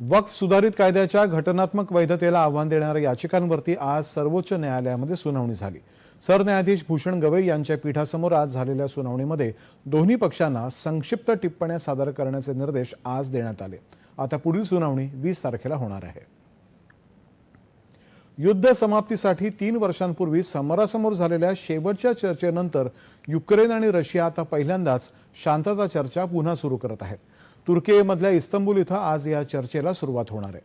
वक्फ सुधारित कायद्याच्या घटनात्मक वैधतेला आव्हान देणाऱ्या याचिकांवरती आज सर्वोच्च न्यायालयामध्ये सुनावणी झाली. सरन्यायाधीश भूषण गवई यांच्या पीठासमोर आज झालेल्या सुनावणीमध्ये दोन्ही पक्षांना संक्षिप्त टिप्पण्या सादर करण्याचे निर्देश आज देण्यात आले. आता पुढील सुनावणी वीस तारखेला होणार आहे. युद्ध समाप्तीसाठी तीन वर्षांपूर्वी समोरासमोर झालेल्या शेवटच्या चर्चेनंतर युक्रेन आणि रशिया आता पहिल्यांदाच शांतता चर्चा पुन्हा सुरू करत आहेत. तुर्कीमधल्या इस्तंबूल इथं आज या चर्चेला सुरुवात होणार आहे.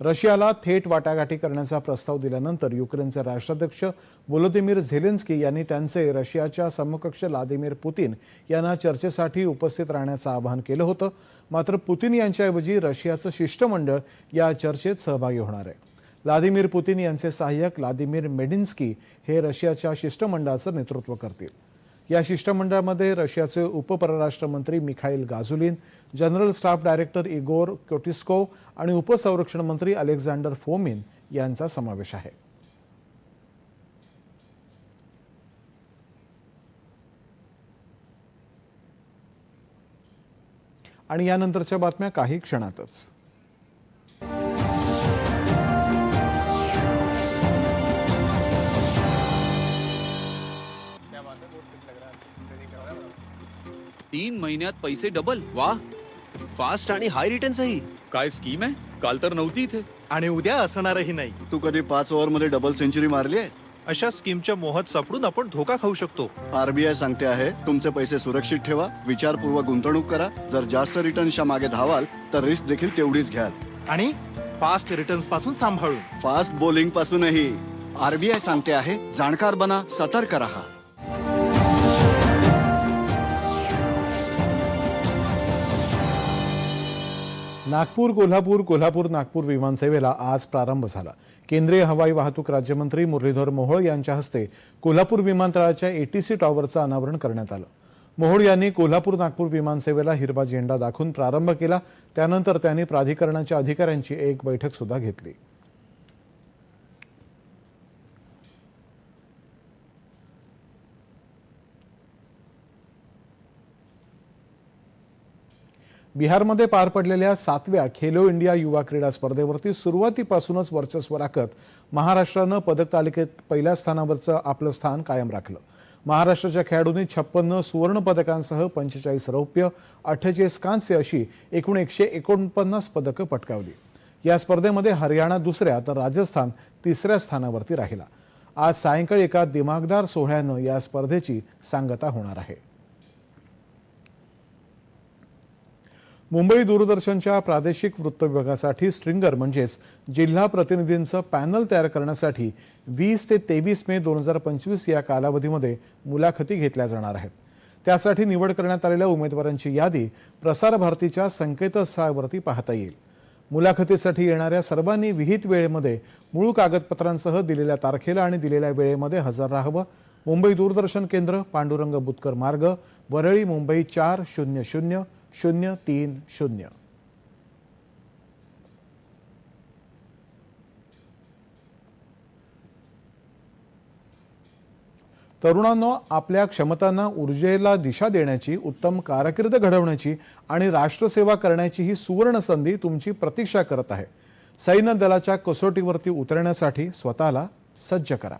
रशियाला थेट वाटाघाटी करण्याचा प्रस्ताव दिल्यानंतर युक्रेनचे राष्ट्राध्यक्ष व्लोदिमीर झेलेन्स्की यांनी त्यांचे रशियाच्या समकक्ष व्लादिमीर पुतीन यांना चर्चेसाठी उपस्थित राहण्याचं आवाहन केलं होतं. मात्र पुतीन यांच्याऐवजी रशियाचं शिष्टमंडळ या चर्चेत सहभागी होणार आहे. व्लादिमीर पुतीन यांचे सहाय्यक व्लादिमीर मेडिन्स्की हे रशियाच्या शिष्टमंडळाचं नेतृत्व करतील. या शिष्टमंडळामध्ये रशियाचे उपपरराष्ट्र मंत्री Mikhail Galuzin general staff director Igor क्योटिस्को आणि उपसंरक्षण मंत्री अलेक्झांडर फोमिन यांचा समावेश आहे. आणि यानंतरच्या बातम्या काही क्षणातच. तीन महिन्यात पैसे डबल वा. फास्ट आणि हाय रिटर्न्सही काय स्कीम आहे? काल तर नव्हती इथे. आणि उद्या असणारही नाही. तू कधी पाच ओव्हरमध्ये डबल सेंचुरी मारली आहेस? अशा स्कीमच्या मोहात सापडून आपण धोका खाऊ शकतो. आरबीआय सांगते आहे तुमचे पैसे सुरक्षित ठेवा विचारपूर्वक गुंतवणूक करा. जर जास्त रिटर्न्सच्या मागे धावाल तर रिस्क देखील तेवढीच घ्याल. आणि फास्ट रिटर्न्सपासून सांभाळून. Fast bowling पासूनही. आरबीआय सांगते आहे जाणकार बना सतर्क रहा. नागपूर कोल्हापूर कोल्हापूर नागपूर विमानसेवेला आज प्रारंभ झाला. केंद्रीय हवाई वाहतूक राज्यमंत्री मुरलीधर मोहोळ यांच्या हस्ते कोल्हापूर विमानतळाच्या एटीसी टॉवरचं अनावरण करण्यात आलं. मोहोळ यांनी कोल्हापूर नागपूर विमानसेवेला हिरवा झेंडा दाखवून प्रारंभ केला. त्यानंतर त्यांनी प्राधिकरणाच्या अधिकाऱ्यांची एक बैठक सुद्धा घेतली. बिहारमध्ये पार पडलेल्या सातव्या खेलो इंडिया युवा क्रीडा स्पर्धेवरती सुरुवातीपासूनच वर्चस्व राखत महाराष्ट्रानं पदक तालिकेत पहिल्या स्थानावरचं आपलं स्थान कायम राखलं. महाराष्ट्राच्या खेळाडूंनी छप्पन्न सुवर्ण पदकांसह पंचेचाळीस रौप्य अठ्ठेचाळीस कांस्य अशी एकूण एकशे एकोणपन्नास पदकं पटकावली. या स्पर्धेमध्ये हरियाणा दुसऱ्या तर राजस्थान तिसऱ्या स्थानावरती राहिला. आज सायंकाळी एका दिमागदार सोहळ्यानं या स्पर्धेची सांगता होणार आहे. मुंबई दूरदर्शनच्या प्रादेशिक वृत्त विभागासाठी स्ट्रिंगर म्हणजेच जिल्हा प्रतिनिधींचं पॅनल तयार करण्यासाठी वीस ते तेवीस मे दोन हजार पंचवीस या कालावधीमध्ये मुलाखती घेतल्या जाणार आहेत. त्यासाठी निवड करण्यात आलेल्या उमेदवारांची यादी प्रसार भारतीच्या संकेतस्थळावरती पाहता येईल. मुलाखतीसाठी येणाऱ्या सर्वांनी विहित वेळेमध्ये मूळ कागदपत्रांसह दिलेल्या तारखेला आणि दिलेल्या वेळेमध्ये हजर राहावं. मुंबई दूरदर्शन केंद्र पांडुरंग बुतकर मार्ग वरळी मुंबई चार शून्य शून्य शून्य तीन शून्य. तरुणांनो आपल्या क्षमतांना ऊर्जेला दिशा देण्याची उत्तम कारकीर्द घडवण्याची आणि राष्ट्रसेवा करण्याची ही सुवर्ण संधी तुमची प्रतीक्षा करत आहे. सैन्य दलाच्या कसोटीवरती उतरण्यासाठी स्वतःला सज्ज करा.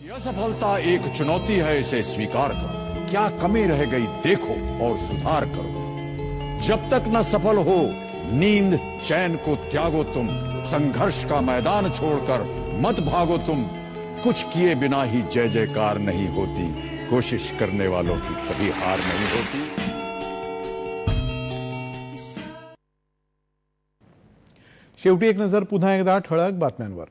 यह सफलता एक चुनौती है इसे स्वीकार करो। क्या कमी रह गई देखो और सुधार करो। जब तक न सफल हो, नींद, चैन को त्यागो तुम। संघर्ष का मैदान छोड़कर मत भागो तुम। कुछ किए बिना ही जय जयकार नहीं होती। कोशिश करने वालों की कभी हार नहीं होती। शेवटी एक नज़र पुन्हा एकदा ठळक बातम्यांवर.